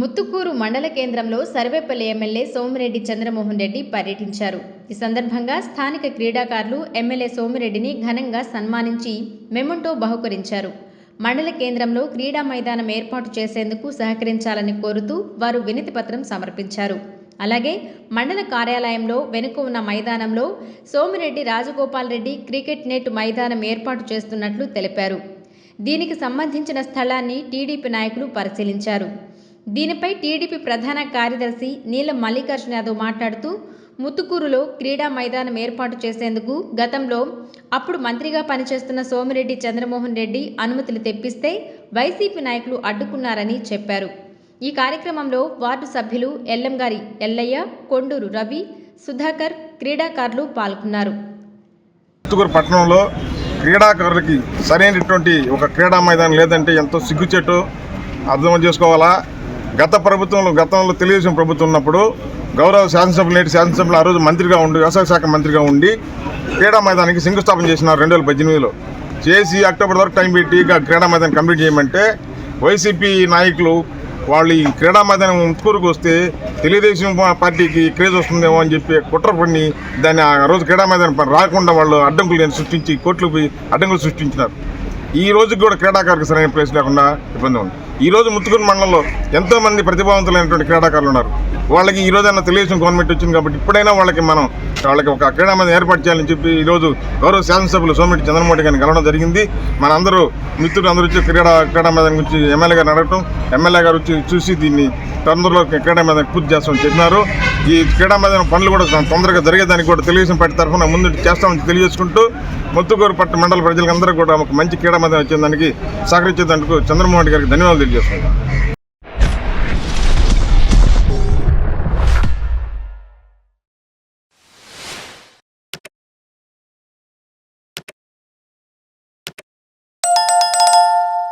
ముత్తుకూరు మండల కేంద్రంలో సర్వేపల్లి ఎమ్మెల్యే సోమిరెడ్డి చంద్రమోహన్ రెడ్డి పర్యటించారు. ఈ సందర్భంగా స్థానిక క్రీడాకారులు ఎమ్మెల్యే సోమిరెడ్డిని ఘనంగా సన్మానించి మెమంటో బహుకరించారు. మండల కేంద్రంలో క్రీడా మైదానం ఏర్పాటు చేసేందుకు సహకరించాలని కోరుతూ వారు వినతి పత్రం సమర్పించారు. అలాగే మండల కార్యాలయంలో వెనుక ఉన్న మైదానంలో సోమిరెడ్డి రాజగోపాల్ రెడ్డి క్రికెట్ నెట్ మైదానం ఏర్పాటు చేస్తున్నట్లు తెలిపారు. దీనికి సంబంధించిన స్థలాన్ని టీడీపీ నాయకులు పరిశీలించారు. దీనిపై టీడీపీ ప్రధాన కార్యదర్శి నీలం మల్లికార్జున యాదవ్ మాట్లాడుతూ ముత్తుకూరులో క్రీడా మైదానం ఏర్పాటు చేసేందుకు గతంలో అప్పుడు మంత్రిగా పనిచేస్తున్న సోమిరెడ్డి చంద్రమోహన్ రెడ్డి అనుమతులు తెప్పిస్తే వైసీపీ నాయకులు అడ్డుకున్నారని చెప్పారు. ఈ కార్యక్రమంలో వార్డు సభ్యులు ఎల్లంగారి ఎల్లయ్య కొండూరు రవి సుధాకర్ క్రీడాకారులు పాల్గొన్నారు. చిత్తూరు పట్టణంలో క్రీడాకారులకి సరైనటువంటి ఒక క్రీడా మైదానం లేదంటే ఎంతో సిగ్గుచెట్టు అర్థం చేసుకోవాలా? గత ప్రభుత్వంలో గతంలో తెలుగుదేశం ప్రభుత్వం ఉన్నప్పుడు గౌరవ శాసనసభ నేటి శాసనసభలో ఆ రోజు మంత్రిగా ఉండి వ్యవసాయ శాఖ మంత్రిగా ఉండి క్రీడా మైదానికి శంకుస్థాపన చేసినారు రెండు వేల పద్దెనిమిదిలో. చేసి అక్టోబర్ వరకు టైం పెట్టి ఇక క్రీడా మైదానం కంప్లీట్ చేయమంటే వైసీపీ నాయకులు వాళ్ళు ఈ క్రీడా మైదానం ముత్తుకూరుకు వస్తే తెలుగుదేశం పార్టీకి క్రేజ్ వస్తుందేమో అని చెప్పి కుట్ర పడిని దాన్ని ఆ రోజు క్రీడా మైదానం రాకుండా వాళ్ళు అడ్డంకులు సృష్టించి కోర్టులు పోయి అడ్డంకులు సృష్టించినారు. ఈ రోజుకి కూడా క్రీడాకారులకు సరైన ప్లేస్ లేకుండా ఇబ్బంది ఉంది. ఈ రోజు ముత్తుకూరు మండలంలో ఎంతోమంది ప్రతిభావంతులైనటువంటి క్రీడాకారులు ఉన్నారు. వాళ్ళకి ఈ రోజైనా తెలుగుదేశం గవర్నమెంట్ వచ్చింది కాబట్టి ఇప్పుడైనా వాళ్ళకి మనం వాళ్ళకి ఒక క్రీడా ఏర్పాటు చేయాలని చెప్పి ఈ రోజు గౌరవ శాసనసభ్యులు సోమిరెడ్డి చంద్రమోహన్ గారిని కలవడం జరిగింది. మనందరూ మిత్రులు అందరూ వచ్చి క్రీడా క్రీడా మీద గురించి ఎమ్మెల్యే గారిని అడగటం ఎమ్మెల్యే గారు వచ్చి చూసి దీన్ని తొందరలో క్రీడా మీద పూర్తి చేస్తామని చెప్పినారు. ఈ క్రీడా మీద పనులు కూడా తొందరగా జరిగేదానికి కూడా తెలుగుదేశం పార్టీ తరఫున ముందు చేస్తామని తెలియజేసుకుంటూ ముత్తుకూరు పట్ట మండల ప్రజలందరూ కూడా ఒక మంచి క్రీడా మీద వచ్చేదానికి సహకరించేదానికి చంద్రమోహన్ రెడ్డి గారికి ధన్యవాదాలు తెలియజేస్తున్నాను